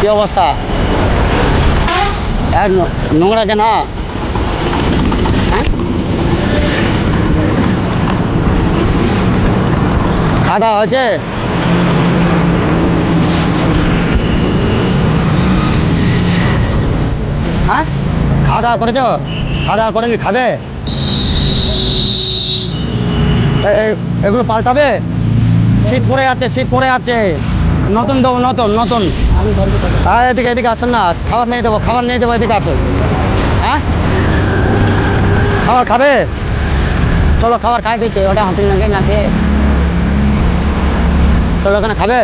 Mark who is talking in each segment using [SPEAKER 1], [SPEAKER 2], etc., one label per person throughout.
[SPEAKER 1] কি অবস্থা? ন- নোংরা যেন। হ্যাঁ? খাওয়া হয়েছে? হ্যাঁ? খাওয়া দাওয়া করেছ? খাওয়া দাওয়া করে খাবে? এ- এ- এগুলো পাল্টাবে? শীত পড়ে যাচ্ছে, শীত পড়ে যাচ্ছে। নতুন দেবো, নতুন নতুন। আর এদিকে এদিকে আসেন না। খাবার নিয়ে দেবো, খাবার নিয়ে দেবো, এদিকে আসুন। হ্যাঁ? খাবার খাবে? চলো, খাবার খাই দিচ্ছে, ওটা হোটেল নাকি খেয়ে চলো ওখানে খাবে?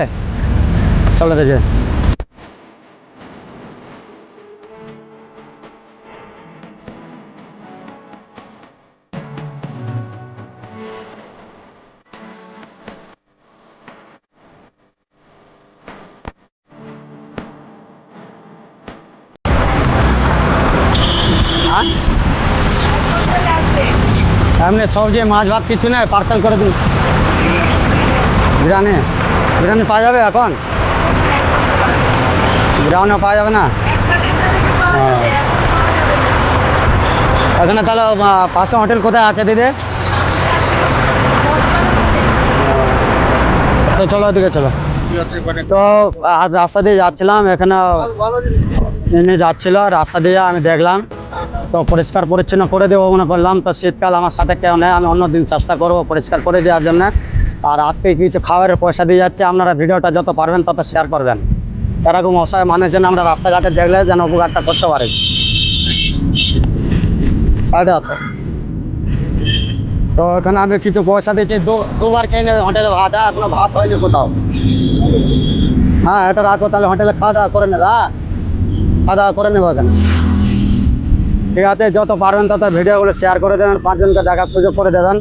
[SPEAKER 1] চলো, দেখে। হ্যাঁ এমনি সবজি মাছ ভাত কিছু নেই পার্সেল করে দিন। বিরিয়ানি। বিরিয়ানি পাওয়া যাবে এখন? বিরিয়ানিও পাওয়া যাবে না? হ্যাঁ। এখানে তাহলে পাশে হোটেল কোথায় আছে দিদি? তো চলো ওদিকে চলো। তো রাস্তা দিয়ে যাচ্ছিলাম, এখানে এনে যাচ্ছিল, রাস্তা দিয়ে আমি দেখলাম, তো পরিষ্কার পরিচ্ছন্ন করে দেবো মনে করলাম। তো শীতকাল আমার সাথে কেউ নেই, আমি অন্য দিন চেষ্টা করব পরিষ্কার করে দেওয়ার জন্য। আর আজকে কিছু খাবারের পয়সা দিয়ে যাচ্ছে, আপনারা ভিডিওটা যত পারবেন তত শেয়ার করবেন। এরকম অসহায় মানুষ যেন আমরা রাস্তাঘাটে দেখলে যেন উপকারটা করতে পারি। সাড়ে আটশো তো এখানে আমি কিছু পয়সা দিচ্ছি দুবার খেয়ে নেবে হোটেলে ভাত এখনও ভাত হয়নি কোথাও। হ্যাঁ এটা রাখো, তাহলে হোটেলে খাওয়া দাওয়া করে নেবে। হ্যাঁ খাওয়া দাওয়া করে নেব কেন ঠিক আছে, যত পারবেন তত ভিডিওগুলো শেয়ার করে দেবেন, পাঁচজনকে দেখার সুযোগ করে দেবেন।